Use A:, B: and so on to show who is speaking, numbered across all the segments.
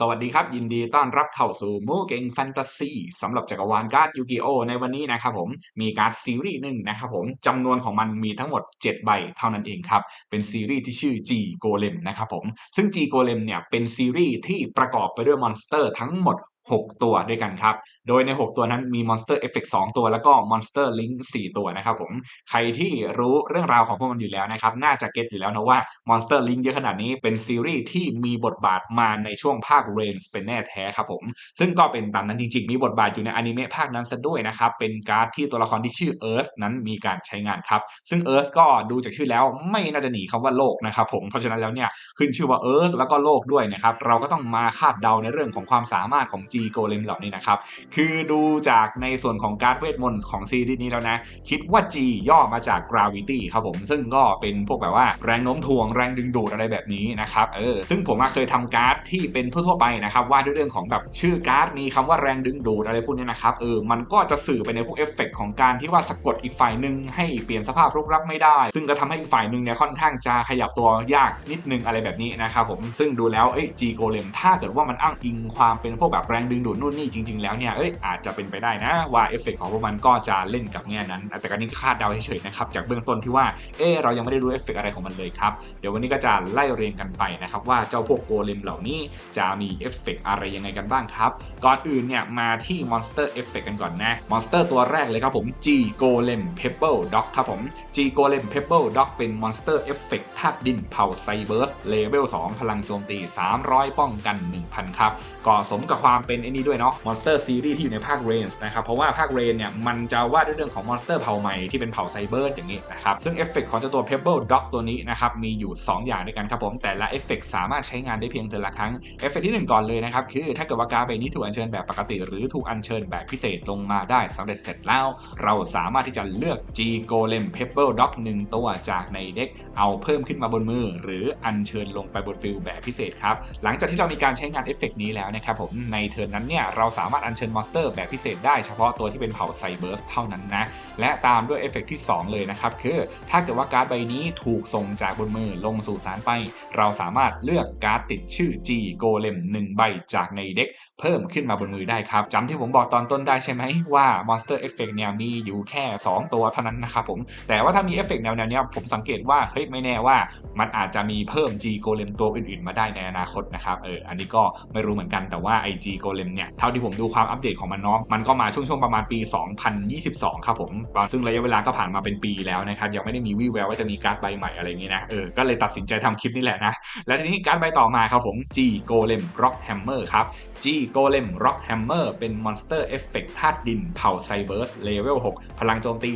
A: สวัสดีครับ ยินดีต้อนรับเข้าสู่มูเก่งแฟนตาซีสำหรับจักรวาลการ์ดยูกิโอในวันนี้นะครับผมมีการ์ดซีรีส์หนึ่งนะครับผมจำนวนของมันมีทั้งหมด 7 ใบเท่านั้นเองครับ เป็นซีรีส์ที่ชื่อ G Golem นะครับผมซึ่ง G Golem เนี่ยเป็นซีรีส์ที่ประกอบไปด้วยมอนสเตอร์ทั้งหมด 6 ตัวด้วยกันครับ โดยใน 6 ตัวนั้นมี Monster Effect 2 ตัว แล้วก็ Monster Link 4 ตัวนะครับผม ใครที่รู้เรื่องราวของพวกมันอยู่แล้วนะครับ น่าจะเก็ตอยู่แล้วนะว่า Monster Link เยอะขนาดนี้เป็นซีรีส์ที่มีบทบาทมาในช่วงภาค r a n เป็นแน่แท้ครับผม ซึ่งก็เป็นตามนั้นจริงๆ มีบทบาทอยู่ในอนิเมะภาคนั้นซะด้วยนะครับ เป็นการ์ดที่ตัวละครที่ชื่อ Earth นั้นมีการใช้งานครับ ซึ่ง Earth ก็ดูจากชื่อแล้วไม่น่าจะหนีคำว่าโลกนะครับผม เพราะฉะนั้นแล้วเนี่ยขึ้นชื่อว่า Earth แล้วก็โลกด้วยนะครับ เราก็ต้องมาคาดเดาในเรื่องของความสามารถของ G Golem เหล่านี้นะครับ คือดูจากในส่วนของการเวทมนต์ของซีรีส์นี้แล้วนะ คิดว่า G ย่อมาจาก gravity ครับผม ซึ่งก็เป็นพวกแบบว่าแรงโน้มถ่วงแรงดึงดูดอะไรแบบนี้นะครับเออซึ่งผมเคยทำการ์ดที่เป็นทั่วๆไปนะครับว่าด้วยเรื่องของแบบชื่อการ์ดมีคำว่าแรงดึงดูดอะไรพวกนี้นะครับเออมันก็จะสื่อไปในพวกเอฟเฟกของการที่ว่าสะกดอีกฝ่ายหนึ่งให้เปลี่ยนสภาพรูปลักษณ์ไม่ได้ ซึ่งก็ทำให้อีกฝ่ายหนึ่งเนี่ยค่อนข้างจะขยับตัวยากนิดนึงอะไรแบบนี้นะครับผมซึ่งดูแล้วเอ้ย G Golem ถ้าเกิดว่ามันอ้างอิงความเป็นพวกแบบแรงดึงดูดนู่นนี่จริง ๆ แล้วเนี่ยเอ้ยอาจจะเป็นไปได้นะว่าเอฟเฟกของพวกมันก็จะเล่นกับแง่นั้น แต่การนี้คาดเดาเฉยๆนะครับจากเบื้องต้นที่ว่าเออเรายังไม่ได้รู้เอฟเฟกอะไรของมันเลยครับเดี๋ยววันนี้ก็จะไล่เรียงกันไปนะครับว่าเจ้าพวกโกเลมเหล่านี้จะมีเอฟเฟกอะไรยังไงกันบ้างครับก่อนอื่นเนี่ยมาที่มอนสเตอร์เอฟเฟกกันก่อนนะมอนสเตอร์ตัวแรกเลยครับผม G Golem Pebble Dog ครับผม G Golem Pebble Dog เป็นมอนสเตอร์เอฟเฟกธาตุดินเผาไซเบิร์สเลเวล2พลังโจมตี 300 ป้องกัน 1,000 ครับ ก็สมกับความเป็นไอ้นี้ด้วยเนาะมอนสเตอร์ซีรีส์ที่อยู่ในภาคเรนส์นะครับเพราะว่าภาคเรนเนี่ยมันจะว่าด้วยเรื่องของมอนสเตอร์เผ่าใหม่ที่เป็นเผ่าไซเบิร์อย่างนี้นะครับซึ่งเอฟเฟกของเจ้าตัว Pebble Dog ตัวนี้นะครับมีอยู่ 2 อย่างด้วยกันครับผมแต่ละเอฟเฟกสามารถใช้งานได้เพียงเดือนละครั้งเอฟเฟกที่ 1 ก่อนเลยนะครับคือถ้าเกิดว่าการ์ดใบนี้ถูกอัญเชิญแบบปกติ หรือถูกอัญเชิญแบบพิเศษลงมาได้สำเร็จเสร็จแล้ว เราสามารถที่จะเลือก G Golem Pebble Dog 1 ตัวจากในเด็กเอาเพิ่มขึ้นมาบนมือ หรืออัญเชิญลงไปบนฟิลแบบพิเศษครับหลังจากที่เรามีการใช้งานเอฟเฟกนี้แล้วนะครับผมในเทิร์นนั้นเนี่ยเราสามารถอัญเชิญมอนสเตอร์แบบพิเศษได้เฉพาะตัวที่เป็นเผ่าไซเบิร์สเท่านั้นนะ และตามด้วยเอฟเฟกที่ 2 เลยนะครับ คือถ้าเกิดว่าการ์ดใบนี้ถูกส่งจากบนมือลงสู่สารไป เราสามารถเลือกการ์ดติดชื่อ G Golem 1ใบจากในเด็กเพิ่มขึ้นมาบนมือได้ครับจำที่ผมบอกตอนต้นได้ใช่ไหมว่า Monster Effect เนี่ยมีอยู่แค่ 2 ตัวเท่านั้นนะครับผมแต่ว่าถ้ามีเอฟเฟกแนวๆนี้ยผมสังเกตว่าเฮ้ยไม่แน่ว่า มันอาจจะมีเพิ่ม G Golem ตัวอื่นๆ มาได้ในอนาคตนะครับเอออันนี้ก็ไม่รู้เหมือนกันแต่ว่าไอ G Golem เนี่ยเท่าที่ผมดูความอัปเดตของมันเนาะมันก็มาช่วงๆประมาณปี 2022 ครับผมซึ่งระยะเวลาก็ผ่านมาเป็นปีแล้วนะครับยังไม่ได้มีวี่แววว่าจะมีการ์ดใบใหม่อะไรอย่างนี้นะเออก็เลยตัดสินใจทำคลิปนี้แหละนะและทีนี้การ์ดใบต่อมาครับผม G Golem Rock Hammer ครับ G Golem Rock Hammer เป็นมอนสเตอร์เอฟเฟกธาตุดินเผ่าไซเบิร์สเลเวล6พลังโจมตี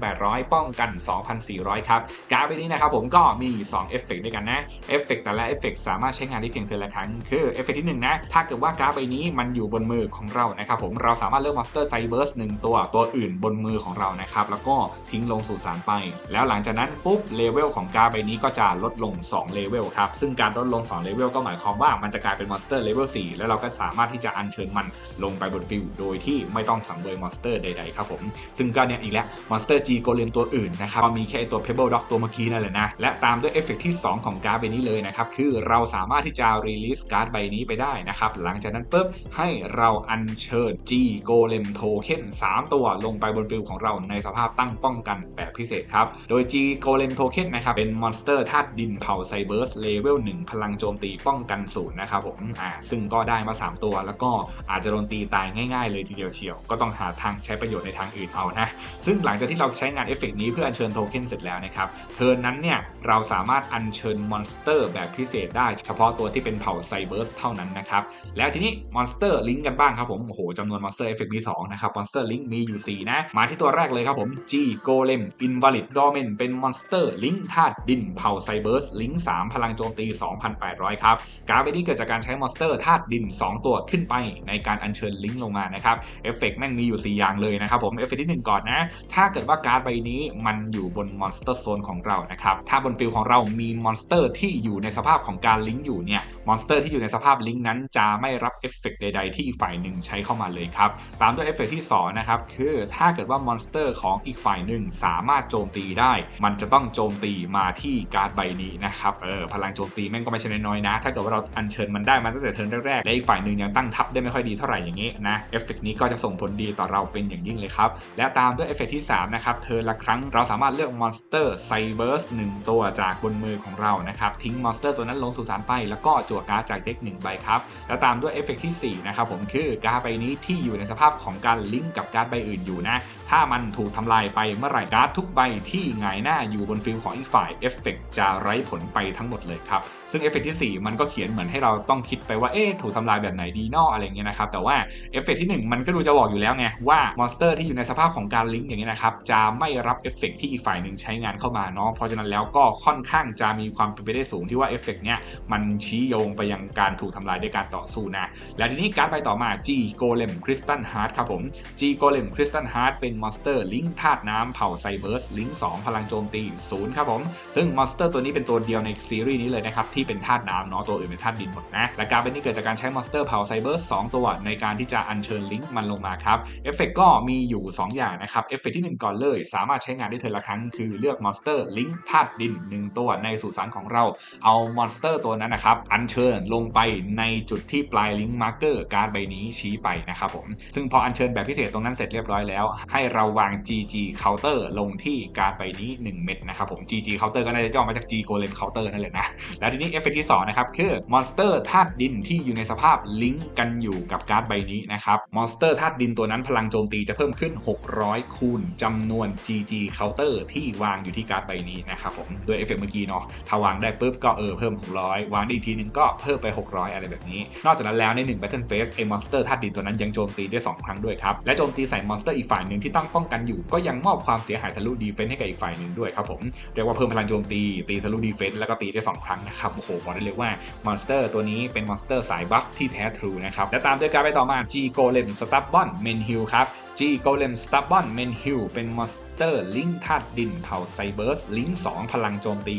A: 1,800 ป้องกัน 2,400 ครับ การ์ดใบนี้นะครับผมก็มี 2 เอฟเฟกด้วยกันนะเอฟเฟกแต่ละเอฟเฟกสามารถใช้งานได้เพียงเทอละครั้งคือเอฟเฟกที่1นะถ้าเกิดว่าการ์ดใบนี้มันอยู่บนมือของเรานะครับผมเราสามารถเลือกมอนสเตอร์ไซเบิร์ส1ตัวตัวอื่นบนมือของเรานะครับแล้วก็ทิ้งลงสู่สารไป แล้วหลังจากนั้นปุ๊บเลเวลของการ์ดใบนี้ก็จะลดลง2เลเวลครับซึ่งการลดลง2เลเวลก็หมายความว่ามันจะกลายเป็นมอนสเตอร์เลเวล4แล้วเราก็สามารถที่จะอัญเชิญมันลงไปบนฟิลโดยที่ไม่ต้องสังเวยมอนสเตอร์ใดๆครับผมซึ่งก็เนี่ยอีกแล้วมอนสเตอร์จีโกเลมตัวอื่นนะครับมีแค่ตัว Pebble Dog ตัวเมื่อกี้นั่นแหละนะและตามด้วยเอฟเฟกที่ 2 ของการ์ดใบนี้เลยนะครับคือเราสามารถที่จะรีลิสการ์ดใบนี้ไปได้นะครับหลังจากนั้นปุ๊บให้เราอัญเชิญ G Golem Token 3ตัวลงไปบนฟิลของเราในสภาพตั้งป้องกันแบบพิเศษครับ โดย G Golem Token นะครับ เป็นมอนสเตอร์ธาตุดินเผ่าไซเบิร์สเลเวล1พลังโจมตีป้องกันศูนย์นะครับผมอ่าซึ่งก็ได้มา 3 ตัว แล้วก็อาจจะโดนตีตายง่ายๆเลยทีเดียวเชียว ก็ต้องหาทางใช้ประโยชน์ในทางอื่นเอานะ ซึ่งหลังจากที่เราใช้งานเอฟเฟกนี้เพื่ออัญเชิญโทเค็นเสร็จแล้วนะครับเทิร์นนั้นเนี่ยเราสามารถอัญเชิญมอนสเตอร์แบบพิเศษได้เฉพาะตัวที่เป็นเผ่าไซเบิร์สเท่านั้นนะครับแล้วทีนี้มอนสเตอร์ลิงก์กันบ้างครับผม โอ้โหจำนวนมอนสเตอร์เอฟเฟกมี 2 นะครับ มอนสเตอร์ลิงก์มีอยู่ 4 นะ มาที่ตัวแรกเลยครับผม G Golem Invalid Dormen เป็นมอนสเตอร์ลิงก์ธาตุดินเผ่าไซเบิร์สลิงก์3พลังโจมตี 2,800 ครับ การ์ดใบนี้เกิดจากการใช้มอนสเตอร์ธาตุดิน 2 ตัวขึ้นไปในการอัญเชิญลิงก์ลงมานะครับ เอฟเฟกแม่งมีอยู่ 4 อย่างเลยนะครับผม เอฟเฟกที่ 1 ก่อนนะ ถ้าเกิดว่าการ์ดใบนี้มันอยู่บนมอนสเตอร์โซนของเรานะครับ ถ้าบนฟิลของเรามีมอนสเตอร์ที่อยู่ในสภาพของการลิงก์อยู่เนี่ย มอนสเตอร์ที่อยู่ในสภาพลิงนั้นจะไม่รับเอฟเฟกใด ๆ ที่อีกฝ่ายหนึ่งใช้เข้ามาเลยครับ ตามด้วยเอฟเฟกต์ที่2นะครับคือถ้าเกิดว่ามอนสเตอร์ของอีกฝ่ายหนึ่งสามารถโจมตีได้ มันจะต้องโจมตีมาที่การ์ดใบนี้นะครับเออพลังโจมตีแม่งก็ไม่ใช่น้อยๆนะ ถ้าเกิดว่าเราอัญเชิญมันได้มาตั้งแต่เทิร์นแรกๆและอีกฝ่ายหนึ่งยังตั้งทับได้ไม่ค่อยดีเท่าไหร่อย่างนี้นะเอฟเฟกต์นี้ก็จะส่งผลดีต่อเราเป็นอย่างยิ่งเลยครับและตามด้วยเอฟเฟกต์ที่3นะครับเทิร์นละครั้งเราสามารถเลือกมอนสเตอร์ไซเบิร์สหนึ่งตัวจากบนมือของเรานะครับทิ้งมอนสเตอร์ตัวนั้นลงสู่สารไปแล้วก็จั่วการ์ดจากเด็กหนึ่งใบครับและตามด้วยเอฟเฟกที่4 นะครับผมคือการ์ดใบนี้ที่อยู่ในสภาพของการลิงก์กับการ์ดใบอื่นอยู่นะ ถ้ามันถูกทำลายไปเมื่อไหร่การ์ดทุกใบที่หงายหน้าอยู่บนฟิลของอีกฝ่ายเอฟเฟกจะไร้ผลไปทั้งหมดเลยครับ ซึ่งเอฟเฟกที่ 4 มันก็เขียนเหมือนให้เราต้องคิดไปว่าเอ๊ะถูกทำลายแบบไหนดีนออะไรเงี้ยนะครับ แต่ว่าเอฟเฟกที่ 1 มันก็ดูจะบอกอยู่แล้วไงว่ามอนสเตอร์ที่อยู่ในสภาพของการลิงก์อย่างเงี้ยนะครับจะไม่รับเอฟเฟกที่อีกฝ่ายหนึ่งใช้งานเข้ามาเนาะเพราะฉะนั้นแล้วก็ค่อนข้างจะมีความเป็นไปได้สูงที่ว่าเอฟเฟกเนี้ยมันชี้โยงไปยังการถูกทำลายด้วยการต่อสู้นะและทีนี้การ์ดใบต่อมา G Golem Crystal Heart ครับผม G Golem Crystal Heart เป็นมอนสเตอร์ลิงก์ธาตุน้ำเผ่าไซเบิร์สลิงก์2พลังโจมตี0ครับผม ซึ่งมอนสเตอร์ตัวนี้เป็นตัวเดียวในซีรีส์นี้เลยนะครับ ที่เป็นธาตุน้ำเนาะตัวอื่นเป็นธาตุดินหมดนะและการเป็นนี้เกิดจากการใช้มอนสเตอร์เผ่าไซเบิร์ส2ตัว ในการที่จะอัญเชิญลิงก์มันลงมาครับเอฟเฟกก็มีอยู่ 2 อย่างนะครับเอฟเฟกที่ 1 ก่อนเลย สามารถใช้งานได้เทอละครั้งคือเลือกมอนสเตอร์ลิงก์ธาตุดิน 1 ตัวในสุสานของเราเอามอนสเตอร์ตัวนั้นนะครับอัญเชิญลงไปในจุดที่ปลายลิงก์มาร์เกอร์การใบนี้ชี้ไปนะครับผมซึ่งพออัญเชิญแบบพิเศษตรงนั้นเสร็จเรียบร้อยแล้วให้เราวาง GG Counter ลงที่การ์ดใบนี้ 1 เม็ดนะครับผม GG Counter ก็น่าจะย่อมาจาก G Golem Counter นั่นแหละนะ แล้วทีนี้เอฟเฟกที่2นะครับคือมอนสเตอร์ธาตุดินที่อยู่ในสภาพลิงก์กันอยู่กับการ์ดใบนี้นะครับมอนสเตอร์ธาตุดินตัวนั้นพลังโจมตีจะเพิ่มขึ้น 600 คูณจำนวน GG Counter ที่วางอยู่ที่การ์ดใบนี้นะครับผมด้วยเอฟเฟกเมื่อกี้เนาะถ้าวางได้ปุ๊บก็เออเพิ่ม 600 วางได้อีกทีนึงก็เพิ่มไป 600 อะไรแบบนี้ นอกจากนั้นแล้วใน1 Battle Phase ไอ้มอนสเตอร์ธาตุดินตัวนั้นยังโจมตีได้2ครั้งด้วยครับและโจมตีใส่มอนสเตอร์อีกฝ่ายหนึ่งที่ตองป้องกันอยู่ ก็ยังมอบความเสียหายทะลุดีเฟนต์ให้กับอีกฝ่ายหนึ่งด้วยครับผมเรียกว่าเพิ่มพลังโจมตีตีทะลุดีเฟนต์แล้วก็ตีได้2ครั้งนะครับโอ้โหบอกได้เลยว่ามอนสเตอร์ตัวนี้เป็นมอนสเตอร์สายบัฟที่แท้ทรูนะครับและตามด้วยการไปต่อมา G Golem Stubborn Menhill ครับ G Golem Stubborn Menhill เป็นมอนสเตอร์ ลิงธาตุดินเผ่าไซเบิร์ส ลิง2พลังโจมตี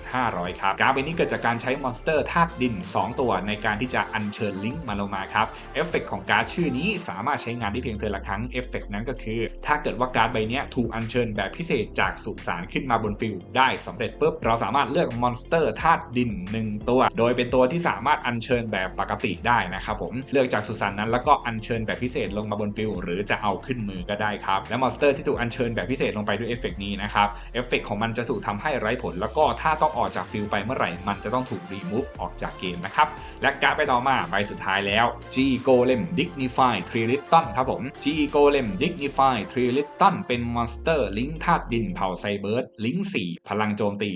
A: 1,500 ครับ การ์ดใบนี้เกิดจากการใช้มอนสเตอร์ธาตุดิน 2 ตัวในการที่จะอัญเชิญลิงมาลงมาครับ เอฟเฟกของการ์ดชื่อนี้สามารถใช้งานได้เพียงเทอละครั้ง เอฟเฟกนั้นก็คือ ถ้าเกิดว่าการ์ดใบนี้ถูกอัญเชิญแบบพิเศษจากสุสานขึ้นมาบนฟิลได้สำเร็จปุ๊บ เราสามารถเลือกมอนสเตอร์ธาตุดิน 1 ตัว โดยเป็นตัวที่สามารถอัญเชิญแบบปกติได้นะครับผม เลือกจากสุสานนั้นแล้วก็อัญเชิญแบบพิเศษลงมาบนฟิลหรือจะเอาขึ้นมือก็ได้ครับ และมอนสเตอร์ที่ถูกอัญเชิญแบบพิเศษลงไปด้วยเอฟเฟกนี้นะครับ เอฟเฟกของมันจะถูกทำให้ไร้ผล แล้วก็ถ้าต้องออกจากฟิลไปเมื่อไหร่ มันจะต้องถูกรีมูฟออกจากเกมนะครับ และการ์ดไปต่อมาใบสุดท้ายแล้ว G Golem Dignify t r i l i t o n ครับผม G Golem Dignify t r i l i t o n เป็นมอนสเตอร์ลิงธาตุดินเผ่าไซเบิร์ดลิง4พลังโจมตี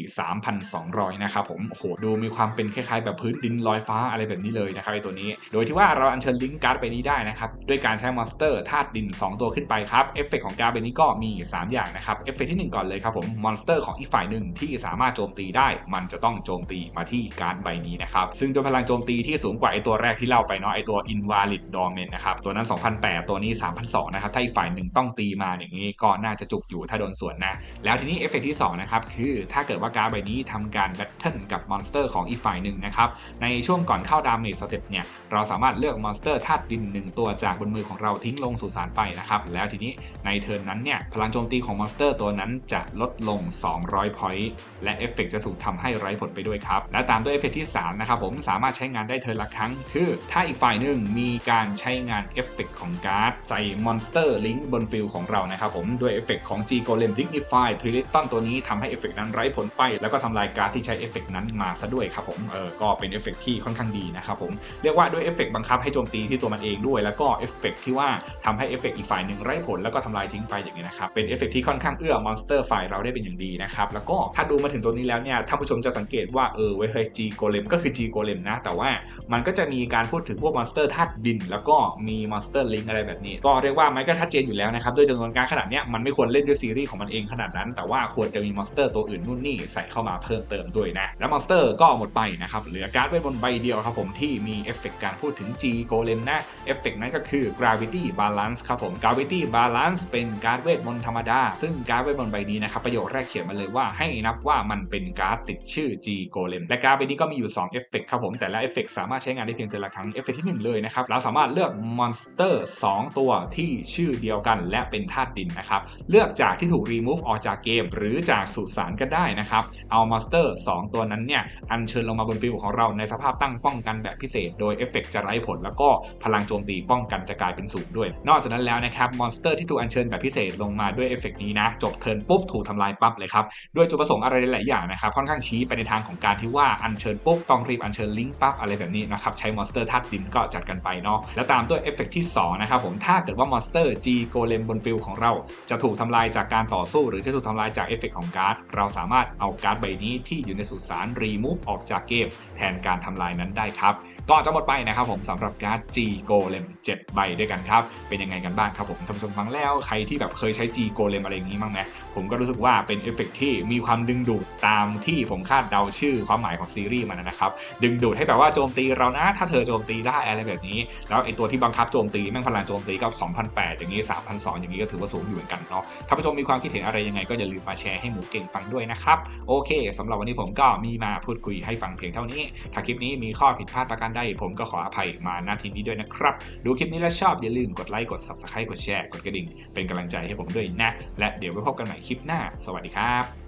A: 3,200 นะครับผมโหดูมีความเป็นคล้ายๆ แบบพื้นดินลอยฟ้าอะไรแบบนี้เลยนะครับไอตัวนี้ โดยที่ว่าเราอัญเชิญลิงการ์ดไปนี้ได้นะครับด้วยการใช้มอนสเตอร์ธาตุดิน 2 ตัวขึ้นไปครับเอฟเฟกของการ์ดใบนี้ก็มี 3อย่างนะครับเอฟเฟกที่1ก่อนเลยครับผมมอนสเตอร์ของอีกฝ่ายหนึ่งที่สามารถโจมตีได้ มันจะต้องโจมตีมาที่การ์ดใบนี้นะครับซึ่งด้วยพลังโจมตีที่สูงกว่าไอตัวแรกที่เล่าไปเนาะไอตัว Invalid Dormant นะครับตัวนั้น 2,008 ตัวนี้3,200นะครับถ้าอีกฝ่ายหนึ่งต้องตีมาอย่างนี้ก็น่าจะจุกอยู่ถ้าโดนสวนนะแล้วทีนี้เอฟเฟกที่2นะครับคือถ้าเกิดว่าการ์ดใบนี้ทำการแบทเทิลกับมอนสเตอร์ของอีกฝ่ายหนึ่งนะครับในช่วงก่อนเข้าดาเมจสเต็ปเนี่ยเราสามารถเลือกมอนสเตอร์ธาตุดิน1ตัวจากบนมือของเราทิ้งลงสู่สารไปนะครับแล้วทีนี้ในเทิร์นนั้นเนี่ยพลังโจมตีของมอนสเตอร์ตัวนั้นจะลดลง 200พอยต์และเอฟเฟกจะถูกทำให้ไร้ผลไปด้วยครับ และตามด้วยเอฟเฟกที่ 3 นะครับผมสามารถใช้งานได้เทิร์นละครั้ง คือ ถ้าอีกฝ่ายหนึ่งมีการใช้งานเอฟเฟกของการ์ดใส่มอนสเตอร์ลิงก์บนฟิลของเรานะครับผมด้วยเอฟเฟกของ G Golem Dignify t r i l i t o n ตัวนี้ทำให้เอฟเฟกนั้นไร้ผลไป แล้วก็ทำลายการ์ดที่ใช้เอฟเฟกนั้นมาซะด้วยครับผมเออก็เป็นเอฟเฟกที่ค่อนข้างดีนะครับผมเรียกว่าด้วยเอฟเฟกบังคับให้โจมตีที่ตัวมันเองด้วย แล้วก็เอฟเฟกที่ว่าทำให้เอฟเฟกอีกฝ่ายหนึ่งไร้ผลแล้วก็ทำลายทิ้งไปอย่างนี้นะครับเป็นเอฟเฟกที่ค่อนข้างเอื้อมอนสเตอร์ฝ่ายเราได้เป็นอย่างดีนะครับแล้วก็ถ้าดูมาถึงตัวนี้แล้วเนี่ยท่านผู้ชมจะสังเกตว่าเออเว้ยเฮ้ย G Golem ก็คือ G Golem นะ แต่ว่ามันก็จะมีการพูดถึงพวกมอนสเตอร์ธาตุดิน แล้วก็มีมอนสเตอร์ลิงอะไรแบบนี้ ก็เรียกว่ามันก็ชัดเจนอยู่แล้วนะครับด้วยจำนวนการขนาดเนี้ยมันไม่ควรเล่นด้วยซีรีส์ของมันเองขนาดนั้น แต่ว่าควรจะมีมอนสเตอร์ตัวอื่นนู่นนี่ใส่เข้ามาเพิ่มเติมด้วยนะแล้วมอนสเตอร์ก็หมดไปนะครับเหลือการ์ดเวทมนต์ใบเดียวครับผมที่มีเอฟเฟกการพูดถึง G Golem นะเอฟเฟกนั้นก็คือ Gravity Balance ครับผม Gravity Balance เป็นการ์ดเวทมนต์ธรรมดาซึ่งการ์ดเวทมนใบนี้นะครับประโยคแรกเขียนมาเลยว่าให้นับว่ามันเป็นการ์ดติดชื่อ G Golem และการ์ดใบนี้ก็มีอยู่2เอฟเฟกต์ครับผมแต่ละเอฟเฟกต์สามารถใช้งานได้เพียงแต่ละครั้งเอฟเฟกต์ที่หนึ่งเลยนะครับเราสามารถเลือกมอนสเตอร์2ตัวที่ชื่อเดียวกันและเป็นธาตุดินนะครับเลือกจากที่ถูก remove ออกจากเกม หรือจากสุสานก็ได้นะครับเอามอนสเตอร์2ตัวนั้นเนี่ยอัญเชิญลงมาบนฟิลของเราในสภาพตั้งป้องกันแบบพิเศษ โดยเอฟเฟกต์จะไร้ผล แล้วก็พลังโจมตีป้องกันจะกลายเป็นศูนย์ด้วย นอกจากนั้นแล้วนะครับมอนสเตอร์ที่ถูกอัญเชิญแบบพิเศษลงมาด้วยเอฟเฟกต์นี้นะจบเทิร์นปุ๊บถูกทำลายปั๊บเลยครับด้วยจุดประสงค์อะไรหลายอย่างนะครับค่อนข้างชี้ไปในทางของการที่ว่าอัญเชิญปุ๊บต้องรีบอัญเชิญลิงก์ปั๊บอะไรแบบนี้นะครับใช้มอนสเตอร์ธาตุดินก็จัดกันไปเนาะแล้วตามด้วยเอฟเฟกต์ที่สองนะครับผมถ้าเกิดว่ามอนสเตอร์ G โกเลมบนฟิลของเราจะถูกทำลายจากการต่อสู้ หรือจะถูกทำลายจากเอฟเฟกต์ของการ์ดเราสามารถเอาการ์ดใบนี้ที่อยู่ในสุสาน remove ออกจากเกม แทนการทำลายนั้นได้ครับก็จะหมดไปนะครับผมสำหรับการ์ด G Golem 7ใบด้วยกันครับเป็นยังไงกันบ้างครับผมท่านผู้ชมฟังแล้วใครที่แบบเคยใช้ G Golem เลยอะไรอย่างนี้บ้างไหมผมก็รู้สึกว่าเป็นเอฟเฟกต์ที่มีความดึงดูดตามที่ผมคาดเดาชื่อความหมายของซีรีส์มันนะครับ ดึงดูดให้แบบว่าโจมตีเรานะ ถ้าเธอโจมตีได้อะไรแบบนี้ แล้วไอตัวที่บังคับโจมตีแม่งพลังโจมตีก็2,008อย่างนี้3,002อย่างนี้ก็ถือว่าสูงอยู่เหมือนกันเนาะท่านผู้ชมมีความคิดเห็นอะไรยังไงก็อย่าลืมมาแชร์ให้หมูเก่งฟังด้วยนะครับโอเคสำหรับวันนี้ผมก็มีมาพูดคุยให้ฟังเพียงเท่านี้ ถ้าคลิปนี้มีข้อผิดพลาดประการใดผมก็ขออภัยมาณทีนี้ด้วยนะครับ ดูคลิปนี้แล้วชอบอย่าลืมกดไลค์กด subscribe กดแชร์กดกระดิ่งเป็นกำลังใจให้ผมด้วยนะและเดี๋ยวไปพบกันใหม่คลิปหน้า สวัสดีครับ